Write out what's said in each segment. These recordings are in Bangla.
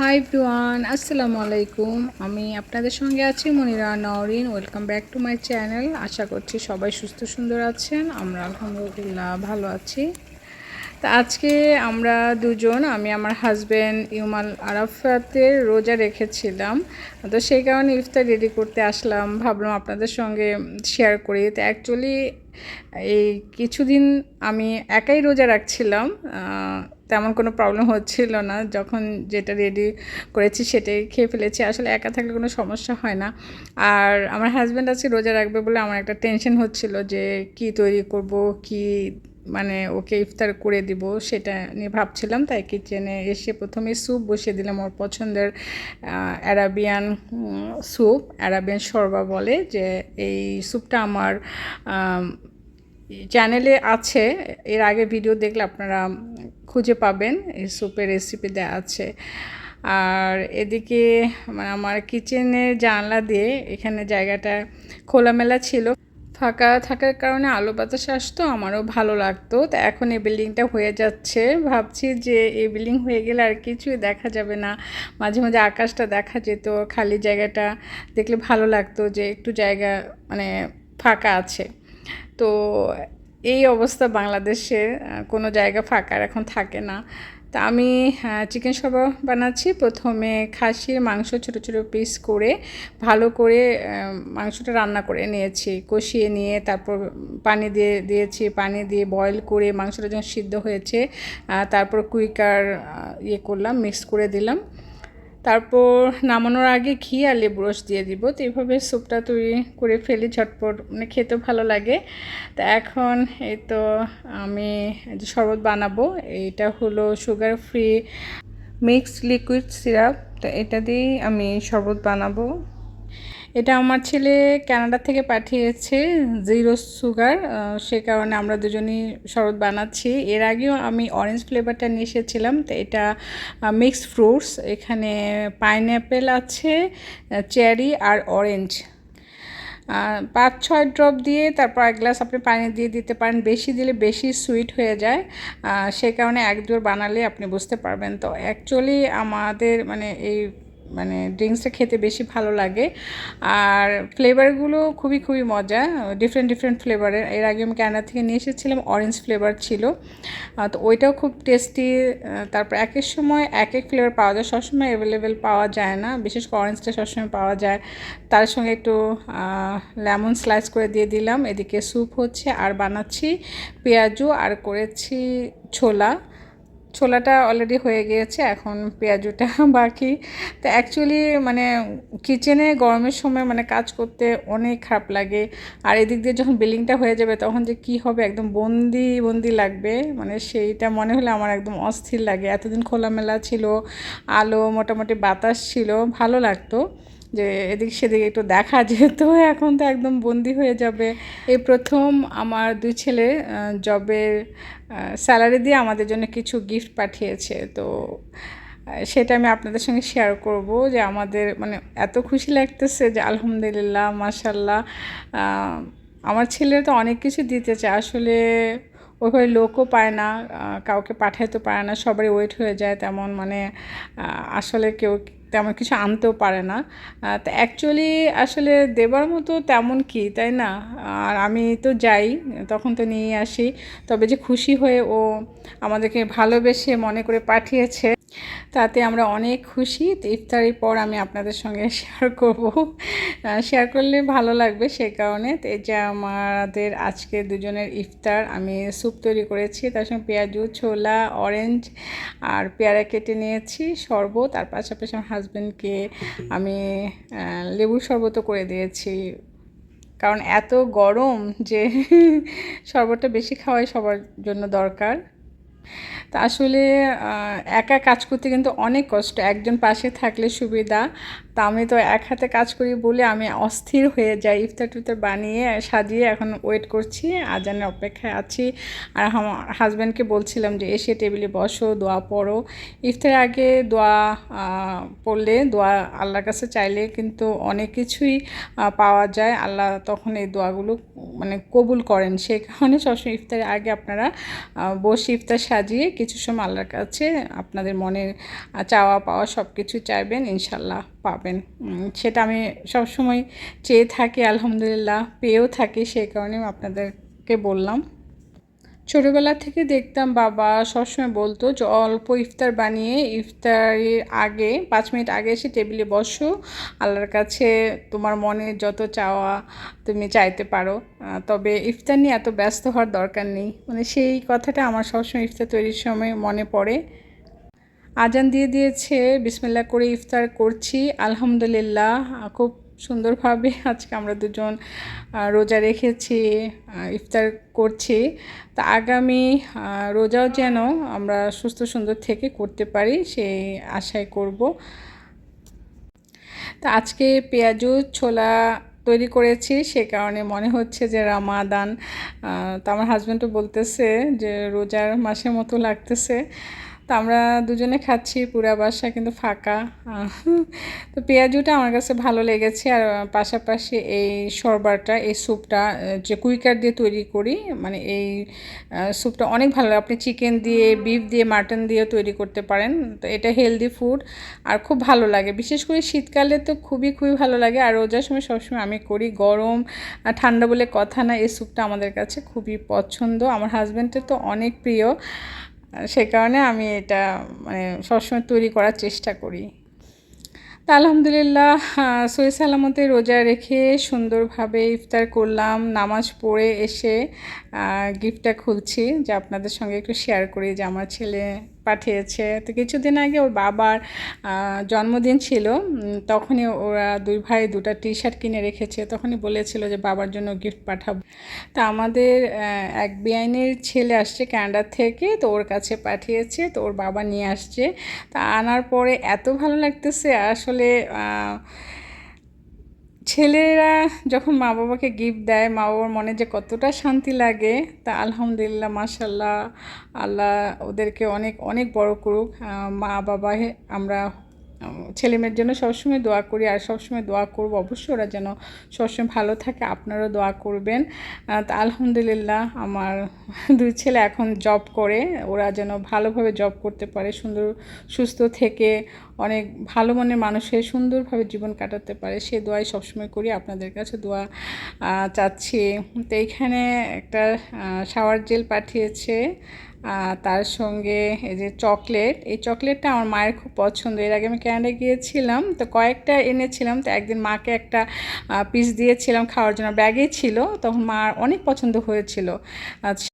হাই ব্রুয়ান আসসালামু আলাইকুম আমি আপনাদের সঙ্গে আছি Monira Nowrin. Welcome back to my channel আশা করছি সবাই সুস্থ সুন্দর আছেন। আমরা আলহামদুলিল্লাহ ভালো আছি। তা আজকে আমরা দুজন, আমি আমার হাজব্যান্ড ইউমাল আরাফাতের রোজা রেখেছিলাম। তো সেই কারণে ইফতার রেডি করতে আসলাম। ভাবলাম আপনাদের সঙ্গে শেয়ার করি। তো অ্যাকচুয়ালি এই কিছুদিন আমি একাই রোজা রাখছিলাম। তেমন কোনো প্রবলেম হচ্ছিল না। যখন যেটা রেডি করেছি সেটাই খেয়ে ফেলেছি। আসলে একা থাকলে কোনো সমস্যা হয় না। আর আমার হাজব্যান্ড আজকে রোজা রাখবে বলে আমার একটা টেনশন হচ্ছিল যে কি তৈরি করব কি মানে ওকে ইফতার করে দিব সেটা নিয়ে ভাবছিলাম। তাই কিচেনে এসে প্রথমে স্যুপ বসিয়ে দিলাম ওর পছন্দের অ্যারাবিয়ান স্যুপ অ্যারাবিয়ান শরবা বলে যে এই স্যুপটা আমার আম, চ্যানেলে আছে, এর আগে ভিডিও দেখলে আপনারা খুঁজে পাবেন, এই স্যুপের রেসিপি দেওয়া আছে। আর এদিকে মানে আমার কিচেনের জানলা দিয়ে এখানে জায়গাটা খোলামেলা ছিল। ফাঁকা থাকার কারণে আলো বাতাস আসতো, আমারও ভালো লাগতো। তো এখন এই বিল্ডিংটা হয়ে যাচ্ছে। ভাবছি যে এই বিল্ডিং হয়ে গেলে আর কিছুই দেখা যাবে না। মাঝে মাঝে আকাশটা দেখা যেত, খালি জায়গাটা দেখলে ভালো লাগতো যে একটু জায়গা মানে ফাঁকা আছে। তো এই অবস্থা বাংলাদেশে কোনো জায়গা ফাঁকা আর এখন থাকে না। তা আমি চিকেন সবা বানাচ্ছি। প্রথমে খাসির মাংস ছোট ছোট পিস করে ভালো করে মাংসটা রান্না করে নিয়েছি। কষিয়ে নিয়ে তারপর পানি দিয়ে দিয়েছি। পানি দিয়ে বয়েল করে মাংসটা যখন সিদ্ধ হয়েছে তারপর কুইকার ইয়ে করলাম মিক্স করে দিলাম। তারপর নামানোর আগে ঘি আর লেবু রস দিয়ে দিব। তো এইভাবে স্যুপটা তৈরি করে ফেলি ঝটপট মানে খেতে ভালো লাগে। তা এখন এই তো আমি শরবত বানাবো এটা হলো sugar free mixed liquid syrup তো এটা দিয়েই আমি শরবত বানাবো। এটা আমার ছেলে কানাডা থেকে পাঠিয়েছে জিরো সুগার সে কারণে আমরা দুজনই শরবত বানাচ্ছি। এর আগেও আমি অরেঞ্জ ফ্লেভারটা নিয়ে এসেছিলাম, তো এটা মিক্সড ফ্রুটস এখানে পাইনঅ্যাপেল আছে চেরি আর অরেঞ্জ পাঁচ ছয় ড্রপ দিয়ে তারপর এক গ্লাস আপনি পানি দিয়ে দিতে পারেন, বেশি দিলে বেশি সুইট হয়ে যায়। সে কারণে এক দুবার বানালে আপনি বুঝতে পারবেন। তো অ্যাকচুয়ালি আমাদের মানে এই মানে ড্রিঙ্কসটা খেতে বেশি ভালো লাগে। আর ফ্লেভারগুলো খুবই খুবই মজা ডিফারেন্ট ডিফারেন্ট ফ্লেভারের এর। আগে আমি ক্যানাডা থেকে নিয়ে এসেছিলাম অরেঞ্জ ফ্লেভার ছিল। তো ওইটাও খুব টেস্টি তারপর এক এক সময় এক এক ফ্লেভার পাওয়া যায়। সবসময় অ্যাভেলেবেল পাওয়া যায় না, বিশেষ করে অরেঞ্জটা সবসময় পাওয়া যায়। তার সঙ্গে একটু লেমন স্লাইস করে দিয়ে দিলাম। এদিকে স্যুপ হচ্ছে, আর বানাচ্ছি পেঁয়াজু, আর করেছি ছোলা। ছোলাটা অলরেডি হয়ে গিয়েছে, এখন পেঁয়াজুটা বাকি। তো অ্যাকচুয়ালি মানে কিচেনে গরমের সময় মানে কাজ করতে অনেক খারাপ লাগে। আর এদিক দিয়ে যখন বিল্ডিংটা হয়ে যাবে তখন যে কি হবে, একদম বন্দি বন্দি লাগবে। মানে সেইটা মনে হলে আমার একদম অস্থির লাগে। এতদিন খোলামেলা ছিল, আলো মোটামুটি বাতাস ছিল, ভালো লাগতো। যে এদিক সেদিকে একটু দেখা যেত এখন তো একদম বন্দি হয়ে যাবে। এই প্রথম আমার দুই ছেলে জবের স্যালারি দিয়ে আমাদের জন্য কিছু গিফট পাঠিয়েছে। তো সেটা আমি আপনাদের সঙ্গে শেয়ার করব যে আমাদের মানে এত খুশি লাগতেছে যে আলহামদুলিল্লাহ মাশাল্লাহ আহ, আমার ছেলে তো অনেক কিছু দিতে চায়। আসলে ওইভাবে লোকও পায় না কাউকে পাঠাইতে পারে না সবারই ওয়েট হয়ে যায় তেমন। মানে আসলে কেউ তেমন কিছু আনতেও পারে না। তো অ্যাকচুয়ালি আসলে দেবার মতো তেমন কি, তাই না? আর আমি তো যাই, তখন তো নিয়ে আসি। তবে যে খুশি হয়ে ও আমাদেরকে ভালোবেসে মনে করে পাঠিয়েছে, তাতে আমরা অনেক খুশি। তো ইফতারির পর আমি আপনাদের সঙ্গে শেয়ার করব। শেয়ার করলে ভালো লাগবে সেই কারণে। তো যে আমাদের আজকে দুজনের ইফতার, আমি স্যুপ তৈরি করেছি। তার সঙ্গে পেঁয়াজু, ছোলা অরেঞ্জ আর পেয়ারা কেটে নিয়েছি, শরবত। আর পাশাপাশি আমার হাজব্যান্ডকে আমি লেবু শরবত করে দিয়েছি। কারণ এত গরম যে শরবতটা বেশি খাওয়াই সবার জন্য দরকার। তা আসলে একা কাজ করতে কিন্তু অনেক কষ্ট। একজন পাশে থাকলে সুবিধা। তা আমি তো এক হাতে কাজ করি বলে আমি অস্থির হয়ে যাই। ইফতার টুফতার বানিয়ে সাজিয়ে এখন ওয়েট করছি, আজানের অপেক্ষায় আছি। আর আমার হাজব্যান্ডকে বলছিলাম যে, এসে টেবিলে বসো, দোয়া পড়ো। ইফতারের আগে দোয়া পড়লে, দোয়া আল্লাহর কাছে চাইলে কিন্তু অনেক কিছুই পাওয়া যায়। আল্লাহ তখন এই দোয়াগুলো মানে কবুল করেন। সেই কারণে সবসময় ইফতারের আগে আপনারা বসে ইফতার সাজিয়ে কিছু সময় আল্লাহর কাছে আপনাদের মনের চাওয়া পাওয়া সব কিছু চাইবেন। ইনশাল্লাহ পাবেন। উম, সেটা আমি সবসময় চেয়ে থাকি আলহামদুলিল্লাহ পেয়েও থাকি সেই কারণে আপনাদেরকে বললাম। ছোটোবেলা থেকে দেখতাম বাবা সবসময় বলতো যে অল্প ইফতার বানিয়ে ইফতারের আগে পাঁচ মিনিট আগে এসে টেবিলে বসো আল্লাহর কাছে তোমার মনে যত চাওয়া তুমি চাইতে পারো। তবে ইফতার নিয়ে এত ব্যস্ত হওয়ার দরকার নেই। মানে সেই কথাটা আমার সবসময় ইফতার তৈরির সময় মনে পড়ে। আজান দিয়ে দিয়েছে বিসমিল্লা করে ইফতার করছি। আলহামদুলিল্লাহ, খুব সুন্দরভাবে আজকে আমরা দুজন রোজা রেখেছি ইফতার করছি। তা আগামী রোজাও যেন আমরা সুস্থ সুন্দর থেকে করতে পারি, সেই আশায় করব। তা আজকে পেঁয়াজু ছোলা তৈরি করেছি, সে কারণে মনে হচ্ছে যে রামাদান তো আমার হাজব্যান্ডও বলতেছে যে রোজার মাসের মতো লাগতেছে। তো আমরা দুজনে খাচ্ছি, পুরা বাসা কিন্তু ফাঁকা। তো পেঁয়াজুটা আমার কাছে ভালো লেগেছে আর পাশাপাশি এই শরবারটা, এই স্যুপটা যে কুইকার দিয়ে তৈরি করি মানে এই স্যুপটা অনেক ভালো আপনি চিকেন দিয়ে, বিফ দিয়ে, মাটন দিয়েও তৈরি করতে পারেন। তো এটা হেলদি ফুড আর খুব ভালো লাগে। বিশেষ করে শীতকালে তো খুবই খুবই ভালো লাগে। আর রোজার সময় সবসময় আমি করি গরম আর ঠান্ডা বলে কথা না। এই স্যুপটা আমাদের কাছে খুবই পছন্দ। আমার হাজব্যান্ডের তো অনেক প্রিয়। সে কারণে আমি এটা মানে সবসময় তৈরি করার চেষ্টা করি। তা আলহামদুলিল্লাহ সহি সালামতে রোজা রেখে সুন্দরভাবে ইফতার করলাম, নামাজ পড়ে এসে গিফটটা খুলছি, যে আপনাদের সঙ্গে একটু শেয়ার করি যে আমার ছেলে পাঠিয়েছে। তো কিছুদিন আগে ওর বাবার জন্মদিন ছিল তখনই ওরা দুই ভাই দুটা টি শার্ট কিনে রেখেছে। তখনই বলেছিল যে বাবার জন্য গিফট পাঠাবো। তা আমাদের এক বেআইনের ছেলে আসছে ক্যানাডা থেকে, তো ওর কাছে পাঠিয়েছে, তো ওর বাবা নিয়ে আসছে। তা আনার পরে এত ভালো লাগতেছে, আসলে ছেলেরা যখন মা বাবাকে গিফট দেয় মা বাবার মনে যে কতটা শান্তি লাগে তা আলহামদুলিল্লাহ মাশাল্লাহ আল্লাহ ওদেরকে অনেক অনেক বড় করুক। মা বাবা আমরা উম, ছেলে মেয়ের জন্য সবসময় দোয়া করি আর সবসময় দোয়া করব। অবশ্যই ওরা যেন সবসময় ভালো থাকে আপনারাও দোয়া করবেন। তা আলহামদুলিল্লাহ আমার দুই ছেলে এখন জব করে। ওরা যেন ভালোভাবে জব করতে পারে সুন্দর সুস্থ থেকে অনেক ভালো মনের মানুষের সুন্দরভাবে জীবন কাটাতে পারে। সে দোয়াই সবসময় করি। আপনাদের কাছে দোয়া চাচ্ছি। তো এইখানে একটা শাওয়ার জেল পাঠিয়েছে। তার সঙ্গে এই যে চকলেট এই চকলেটটা আমার মায়ের খুব পছন্দ। এর আগে আমি ক্যানাডা গিয়েছিলাম। তো কয়েকটা এনেছিলাম। তো একদিন মাকে একটা পিস দিয়েছিলাম খাওয়ার জন্য। ব্যাগেই ছিল। তখন মার অনেক পছন্দ হয়েছিল। আচ্ছা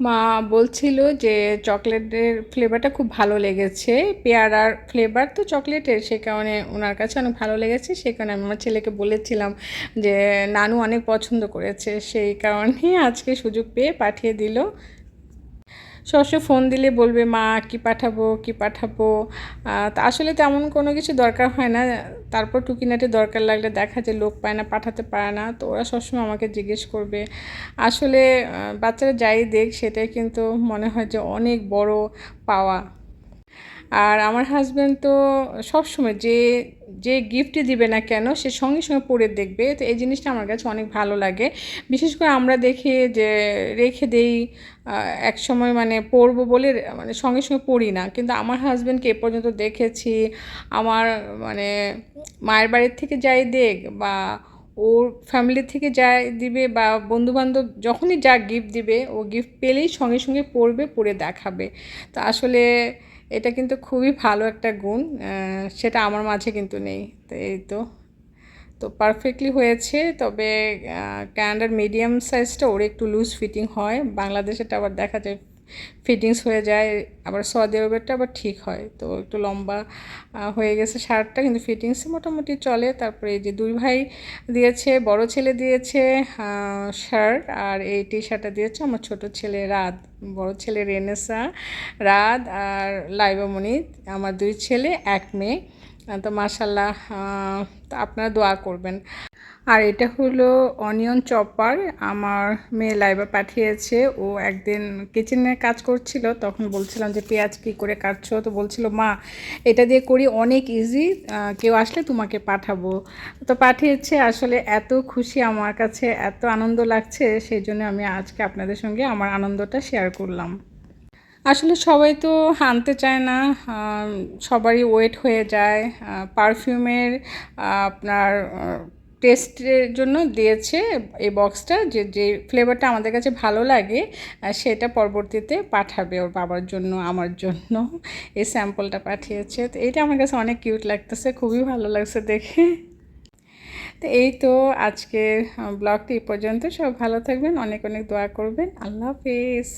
মা বলছিল যে চকলেটের ফ্লেভারটা খুব ভালো লেগেছে। পেয়ারার ফ্লেভার তো চকলেটের, সে কারণে ওনার কাছে অনেক ভালো লেগেছে। সে কারণে আমি আমার ছেলেকে বলেছিলাম যে, নানু অনেক পছন্দ করেছে। সেই কারণে আজকে সুযোগ পেয়ে পাঠিয়ে দিল। সবসময় ফোন দিলে বলবে, মা, কি পাঠাবো কি পাঠাবো? তা আসলে তেমন কোনো কিছু দরকার হয় না। তারপর টুকিনাটি দরকার লাগলে দেখা যায় লোক পায় না, পাঠাতে পারে না। তো ওরা সবসময় আমাকে জিজ্ঞেস করবে। আসলে বাচ্চারা যাই দেখ, সেটাই কিন্তু মনে হয় যে অনেক বড় পাওয়া। আর আমার হাজব্যান্ড তো সবসময় যে যে গিফটই দিবে না কেন, সে সঙ্গে সঙ্গে পরে দেখবে। তো এই জিনিসটা আমার কাছে অনেক ভালো লাগে। বিশেষ করে আমরা দেখি যে, রেখে দেই এক সময় মানে পরবো বলে মানে সঙ্গে সঙ্গে পড়ি না। কিন্তু আমার হাজব্যান্ডকে এ পর্যন্ত দেখেছি, আমার মানে মায়ের বাড়ির থেকে যাই দেখ বা ওর ফ্যামিলি থেকে যা দিবে বা বন্ধুবান্ধব যখনই যা গিফট দিবে, ও গিফট পেলেই সঙ্গে সঙ্গে পড়বে পড়ে দেখাবে। তো আসলে এটা কিন্তু খুবই ভালো একটা গুণ সেটা আমার মাঝে কিন্তু নেই, তো এই তো। তো পারফেক্টলি হয়েছে, তবে ক্যানাডার মিডিয়াম সাইজটা ওর একটু লুজ ফিটিং হয় বাংলাদেশেটা আবার দেখা যায় ফিটিংস হয়ে যায়, আবার সৌদি আরবেরটা আবার ঠিক হয়। তো একটু লম্বা হয়ে গেছে শার্টটা, কিন্তু ফিটিংসে মোটামুটি চলে। তারপরে এই যে দুই ভাই দিয়েছে, বড় ছেলে দিয়েছে শার্ট, আর এই টি শার্টটা দিয়েছে আমার ছোট ছেলে রাত বড় ছেলে রেনেসা রাত আর লাইবামণি, আমার দুই ছেলে, এক মেয়ে। তো মাসাল্লাহ আপনারা দোয়া করবেন। আর এটা হলো অনিয়ন চপার আমার মেয়ে লাইবা পাঠিয়েছে। ও একদিন কিচেনে কাজ করছিল, তখন বলছিলাম যে, পেঁয়াজ কী করে কাটছো? তো বলছিল, মা, এটা দিয়ে করি অনেক ইজি কেউ আসলে তোমাকে পাঠাবো। তো পাঠিয়েছে, আসলে এত খুশি আমার কাছে, এত আনন্দ লাগছে, সেই জন্য আমি আজকে আপনাদের সঙ্গে আমার আনন্দটা শেয়ার করলাম। আসলে সবাই তো আনতে চায় না সবারই ওয়েট হয়ে যায়। পারফিউমের আপনার টেস্টের জন্য দিয়েছে এই বক্সটা যে যে ফ্লেভারটা আমাদের কাছে ভালো লাগে সেটা পরবর্তীতে পাঠাবে ওর বাবার জন্য, আমার জন্য। এই স্যাম্পলটা পাঠিয়েছে। তো এইটা আমার কাছে অনেক কিউট লাগতেছে, খুবই ভালো লাগছে দেখে। তো এই তো আজকের ব্লগটি এই পর্যন্ত। সব ভালো থাকবেন, অনেক অনেক দোয়া করবেন। আল্লাহ হাফিজ।